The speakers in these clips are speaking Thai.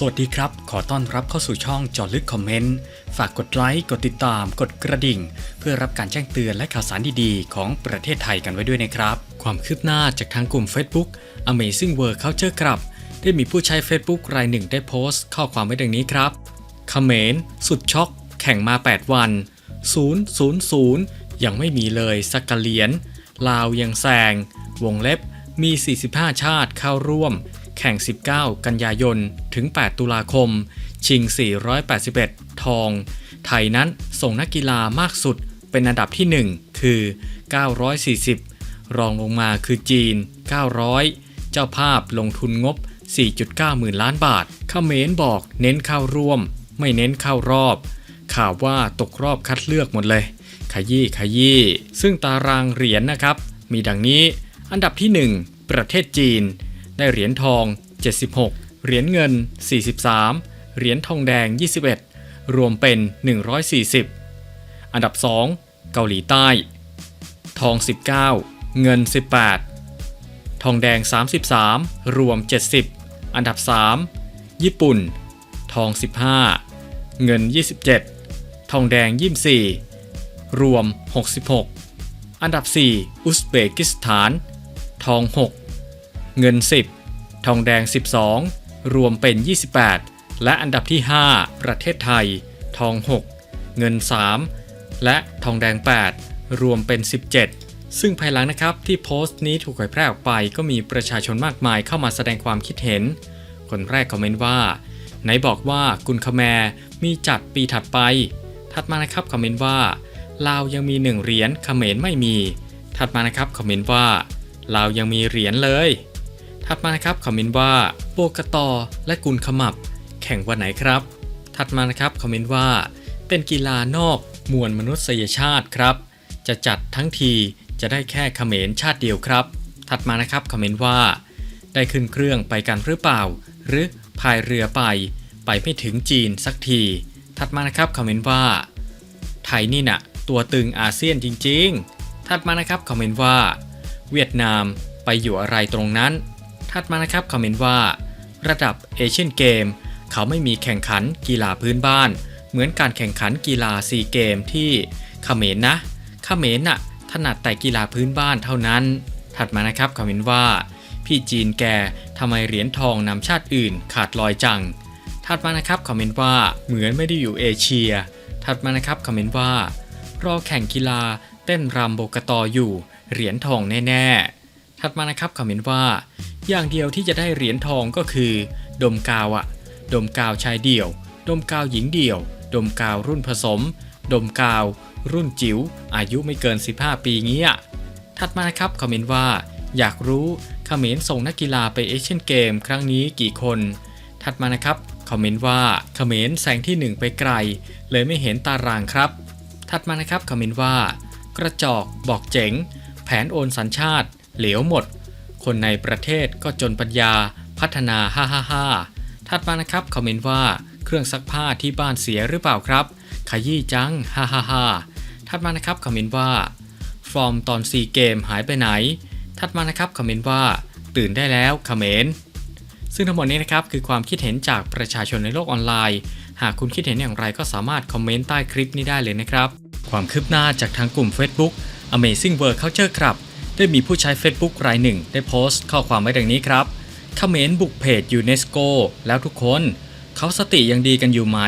สวัสดีครับ ขอต้อนรับเข้าสู่ช่องจอลึกคอมเมนต์ ฝากกดไลค์ กดติดตาม กดกระดิ่ง เพื่อรับการแจ้งเตือนและข่าวสารดีๆ ของประเทศไทยกันไว้ด้วยนะครับ ความคืบหน้าจากทางกลุ่ม Facebook Amazing World Culture ครับ ได้มีผู้ใช้ Facebook รายหนึ่งได้โพสต์ ข้อความไว้ดังนี้ครับเขมรสุดช็อก แข่งมา 8 วัน 000 ยังไม่มีเลยสักกะเหรียญ ลาวยังแซง วงเล็บ มี 45 ชาติเข้าร่วม แข่ง 19 กันยายน ถึง 8 ตุลาคม ชิง 481 ทอง ไทยนั้นส่งนักกีฬามากสุดเป็นอันดับที่ 1 คือ 940 รองลงมาคือจีน 900 เจ้าภาพลงทุนงบ 4.9 หมื่นล้านบาทเขมรบอกเน้นเข้าร่วม ไม่เน้นเข้ารอบ ข่าวว่าตกรอบคัดเลือกหมดเลย ขยี้ขยี้ซึ่งตารางเหรียญนะครับ มีดังนี้ อันดับที่ 1 ประเทศจีน ได้เหรียญทอง 76 เหรียญเงิน 43 เหรียญทองแดง 21 รวมเป็น 140 อันดับ 2 เกาหลีใต้ ทอง 19 เงิน 18 ทองแดง 33 รวม 70 อันดับ 3 ญี่ปุ่น ทอง 15 เงิน 27 ทองแดง 24 รวม 66 อันดับ 4 อุซเบกิสถาน ทอง 6 เงิน 10 ทองแดง 12 รวมเป็น 28 และอันดับที่ 5 ประเทศไทย ทอง 6 เงิน 3 และทองแดง 8 รวมเป็น 17 ซึ่งภายหลังนะครับที่โพสต์นี้ถูกเผยแพร่ออกไปก็มีประชาชนมากมายเข้ามาแสดงความคิดเห็น คนแรกคอมเมนต์ว่า ไหนบอกว่ากุนคแมมีจัดปีถัดไป ถัดมานะครับคอมเมนต์ว่าลาวยังมีหนึ่งเหรียญเขมรไม่มี ถัดมานะครับคอมเมนต์ว่าลาวยังมีเหรียญเลย ถัดมานะครับคอมเมนต์ว่าโปกตอและกุนขมับ แข่งวันไหนครับ ถัดมานะครับคอมเมนต์ว่า เป็นกีฬานอกมวลมนุษยชาติครับ จะจัดทั้งทีจะได้แค่เขมรชาติเดียวครับ ถัดมานะครับคอมเมนต์ว่า ได้ขึ้นเครื่องไปกันหรือเปล่า หรือพายเรือไป ไปไม่ถึงจีนสักที ถัดมานะครับคอมเมนต์ว่า ไทยนี่น่ะตัวตึงอาเซียนจริง ๆ ถัดมานะครับคอมเมนต์ว่า เวียดนามไปอยู่อะไรตรงนั้น ถัดมานะครับคอมเมนต์ว่า ระดับเอเชียนเกมเขาไม่มีแข่งขันกีฬาพื้นบ้าน เหมือนการแข่งขันกีฬาซีเกมที่เขมรนะเขมรน่ะถนัดแต่กีฬาพื้นบ้านเท่านั้น ถัดมานะครับคอมเมนต์ว่า พี่จีนแกทำไมเหรียญทองนำชาติอื่นขาดลอยจัง ถัดมานะครับคอมเมนต์ว่าเหมือนไม่ได้อยู่เอเชีย ถัดมานะครับคอมเมนต์ว่ารอแข่งกีฬาเต้นรำโบกตออยู่ เหรียญทองแน่ๆ ถัดมานะครับคอมเมนต์ว่า อย่างเดียวที่จะได้เหรียญทองก็คือ ดมกาวอะดมกาวชายเดี่ยว ดมกาวหญิงเดี่ยว ดมกาวรุ่นผสม ดมกาว รุ่นจิ๋วอายุไม่เกิน 15 ปีเงี้ยถัดมานะครับคอมเมนต์ว่า อยากรู้เขมรส่งนักกีฬาไปเอเชียนเกมครั้งนี้กี่คน ถัดมานะครับคอมเมนต์ว่าเขมรแซงที่ 1 ไปไกล เลยไม่เห็นตารางครับ ถัดมานะครับคอมเมนต์ว่า กระจอกบอกเจ๋ง แผนโอนสัญชาติ เหลวหมด คนในประเทศก็จนปัญญาพัฒนาฮ่าฮ่าฮ่าถัดมานะครับคอมเมนต์ว่าเครื่องซักผ้าที่บ้านเสียหรือเปล่าครับ ขยี้จังฮ่าฮ่าฮ่าถัดมานะครับคอมเมนต์ว่า ฟอร์มตอนซีเกมหายไปไหน ถัดมานะครับคอมเมนต์ว่า ตื่นได้แล้วคอมเขมรซึ่งทั้งหมดนี้นะครับคือความคิดเห็นจากประชาชนในโลกออนไลน์ หากคุณคิดเห็นอย่างไรก็สามารถคอมเมนต์ใต้คลิปนี้ได้เลยนะครับ ความคืบหน้าจากทางกลุ่ม Facebook Amazing World Culture ครับ ได้มีผู้ใช้ Facebook รายหนึ่ง ได้โพสต์ข้อความไว้ดังนี้ครับเขมรบุกเพจยูเนสโกแล้วทุกคน เขาสติยังดีกันอยู่ไหม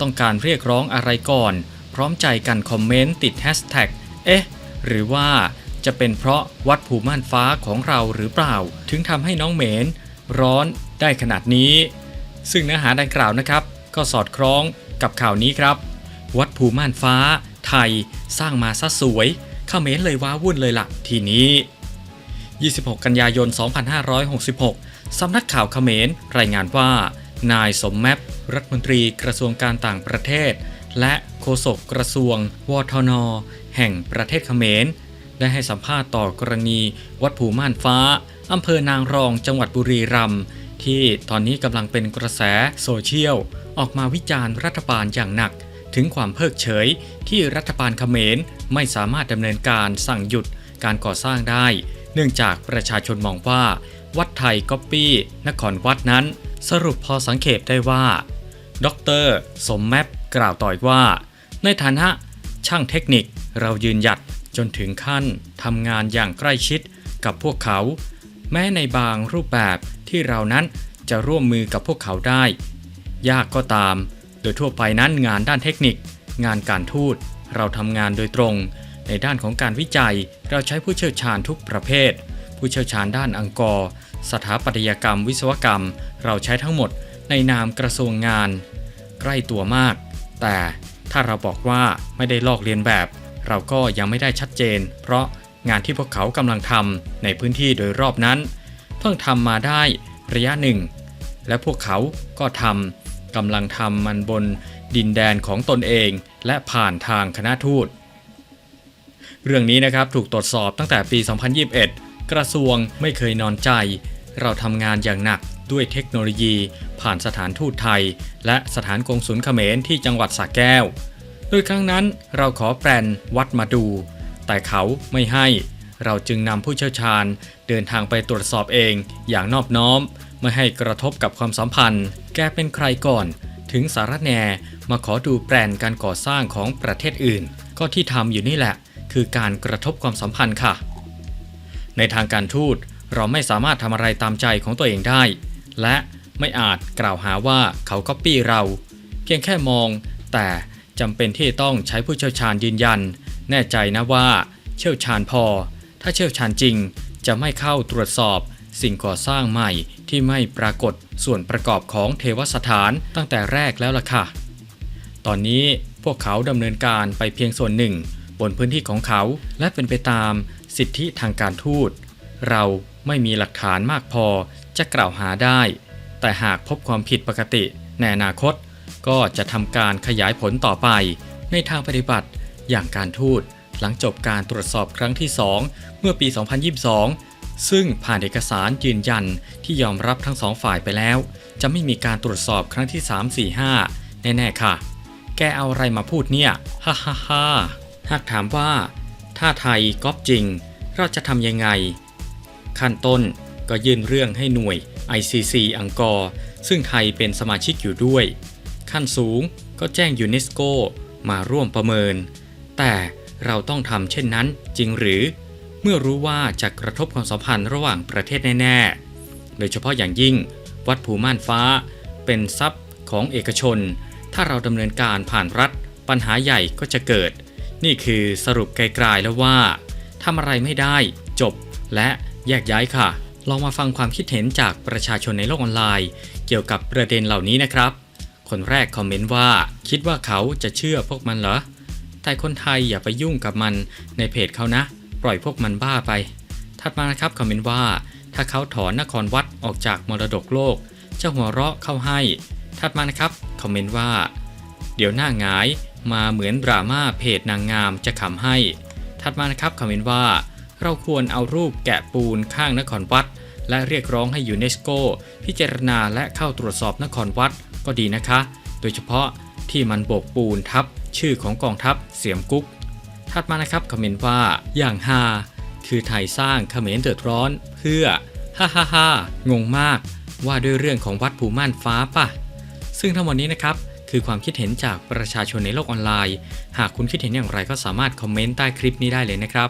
ต้องการเรียกร้องอะไรก่อน พร้อมใจกันคอมเมนต์ติดแฮชแท็กเอ๊ะ หรือว่าจะเป็นเพราะวัดภูม่านฟ้าของเราหรือเปล่า ถึงทำให้น้องเหมน ร้อนได้ขนาดนี้ ซึ่งเนื้อหาดังกล่าวนะครับ ก็สอดคล้องกับข่าวนี้ครับ วัดภูม่านฟ้า ไทยสร้างมาซะสวย เขมรเลยว้าวุ่นเลยละ่ะทีนี้ 26 กันยายน 2566 สำนักข่าวเขมรรายงานว่า นายสมแมปรัฐมนตรีกระทรวงการต่างประเทศ และโฆษกกระทรวงวทน แห่งประเทศเขมรได้ให้สัมภาษณ์ต่อกรณีวัดภูม่านฟ้า อำเภอนางรองจังหวัดบุรีรัมย์ที่ตอนนี้กำลังเป็นกระแสโซเชียล ออกมาวิจารณ์รัฐบาลอย่างหนัก ถึงความเพิกเฉยที่รัฐบาลเขมรไม่สามารถดำเนินการสั่งหยุดการก่อสร้างได้ เนื่องจากประชาชนมองว่า วัดไทยก๊อปปี้นครวัดนั้น สรุปพอสังเกตได้ว่า ดร สมแมปกล่าวต่อยว่า ในฐานะช่างเทคนิคเรายืนหยัดจนถึงขั้นทำงานอย่างใกล้ชิดกับพวกเขา แม้ในบางรูปแบบที่เรานั้นจะร่วมมือกับพวกเขาได้ ยากก็ตาม โดยทั่วไปนั้นงานด้านเทคนิค งานการทูต เราทำงานโดยตรง ในด้านของการวิจัย เราใช้ผู้เชี่ยวชาญทุกประเภท ผู้เชี่ยวชาญด้านอังกอร์ สถาปัตยกรรม วิศวกรรม เราใช้ทั้งหมดในนามกระทรวงงาน ใกล้ตัวมาก แต่ถ้าเราบอกว่าไม่ได้ลอกเลียนแบบ เราก็ยังไม่ได้ชัดเจน เพราะงานที่พวกเขากำลังทำในพื้นที่โดยรอบนั้น เพิ่งทำมาได้ระยะหนึ่ง และพวกเขาก็ทำ กำลังทำมันบนดินแดนของตนเองและผ่านทางคณะทูต เรื่องนี้นะครับถูกตรวจสอบตั้งแต่ปี 2021 กระทรวงไม่เคยนอนใจ เราทำงานอย่างหนักด้วยเทคโนโลยี ผ่านสถานทูตไทย และสถานกงสุลเขมรที่จังหวัดสระแก้ว โดยครั้งนั้นเราขอแปลนวัดมาดู แต่เขาไม่ให้ เราจึงนำผู้เชี่ยวชาญเดินทางไปตรวจสอบเองอย่างนอบน้อม ไม่ให้กระทบกับความสัมพันธ์ แกเป็นใครก่อน ถึงสารแนมาขอดูแปลนการก่อสร้างของประเทศอื่น ก็ที่ทำอยู่นี่แหละ คือการกระทบความสัมพันธ์ค่ะ ในทางการทูตเราไม่สามารถทำอะไรตามใจของตัวเองได้ และไม่อาจกล่าวหาว่าเขาก๊อปปี้เรา เพียงแค่มอง แต่จำเป็นที่ต้องใช้ผู้เชี่ยวชาญยืนยัน แน่ใจนะว่า เชี่ยวชาญพอ ถ้าเชี่ยวชาญจริง จะไม่เข้าตรวจสอบสิ่งก่อสร้างใหม่ ที่ไม่ปรากฏส่วนประกอบของเทวสถานตั้งแต่แรกแล้วล่ะค่ะ ตอนนี้พวกเขาดำเนินการไปเพียงส่วนหนึ่ง บนพื้นที่ของเขาและเป็นไปตามสิทธิทางการทูต เราไม่มีหลักฐานมากพอจะกล่าวหาได้ แต่หากพบความผิดปกติในอนาคต ก็จะทำการขยายผลต่อไป ในทางปฏิบัติอย่างการทูตหลังจบการตรวจสอบครั้งที่ 2 เมื่อปี 2022 ซึ่งผ่านเอกสารยืนยันที่ยอมรับทั้งสองฝ่ายไปแล้ว จะไม่มีการตรวจสอบครั้งที่ 3 4 5 แน่ ๆ ค่ะ แกเอาอะไรมาพูดเนี่ย ฮ่าฮ่าฮ่าหากถามว่า ถ้าไทยก๊อปจริง เราจะทำยังไง ขั้นต้นก็ยื่นเรื่องให้หน่วย ICC อังกอร์ ซึ่งไทยเป็นสมาชิกอยู่ด้วย ขั้นสูงก็แจ้งยูเนสโกมาร่วมประเมิน แต่เราต้องทำเช่นนั้นจริงหรือ เมื่อรู้ว่าจะกระทบความสัมพันธ์ระหว่างประเทศแน่ๆ โดยเฉพาะอย่างยิ่ง วัดภูม่านฟ้า เป็นทรัพย์ของเอกชน ถ้าเราดำเนินการผ่านรัฐ ปัญหาใหญ่ก็จะเกิด นี่คือสรุปไกลๆแล้วว่าทำอะไรไม่ได้จบและแยกย้ายค่ะ ลองมาฟังความคิดเห็นจากประชาชนในโลกออนไลน์ เกี่ยวกับประเด็นเหล่านี้นะครับ คนแรกคอมเมนต์ว่า คิดว่าเขาจะเชื่อพวกมันเหรอ แต่คนไทยอย่าไปยุ่งกับมันในเพจเขานะ ปล่อยพวกมันบ้าไป ถัดมานะครับคอมเมนต์ว่า ถ้าเขาถอนนครวัดออกจากมรดกโลกจะหัวเราะเข้าให้ ถัดมานะครับคอมเมนต์ว่า เดี๋ยวหน้าหงายมาเหมือนดราม่าเพจนางงามจะขำให้ ถัดมานะครับคอมเมนต์ว่า เราควรเอารูปแกะปูนข้างนครวัด และเรียกร้องให้ยูเนสโก พิจารณาและเข้าตรวจสอบนครวัดก็ดีนะคะ โดยเฉพาะที่มันโบกปูนทับชื่อของกองทัพเสียมกุ๊ก ถัดมานะครับคอมเมนต์ว่าอย่างฮาคือไทยสร้างเขมรเดือดร้อนเพื่อฮ่าฮ่าฮ่างงมากว่าด้วยเรื่องของวัดภูม่านฟ้าป่ะ ซึ่งทั้งหมดนี้นะครับ คือความคิดเห็นจากประชาชนในโลกออนไลน์ หากคุณคิดเห็นอย่างไรก็สามารถคอมเมนต์ใต้คลิปนี้ได้เลยนะครับ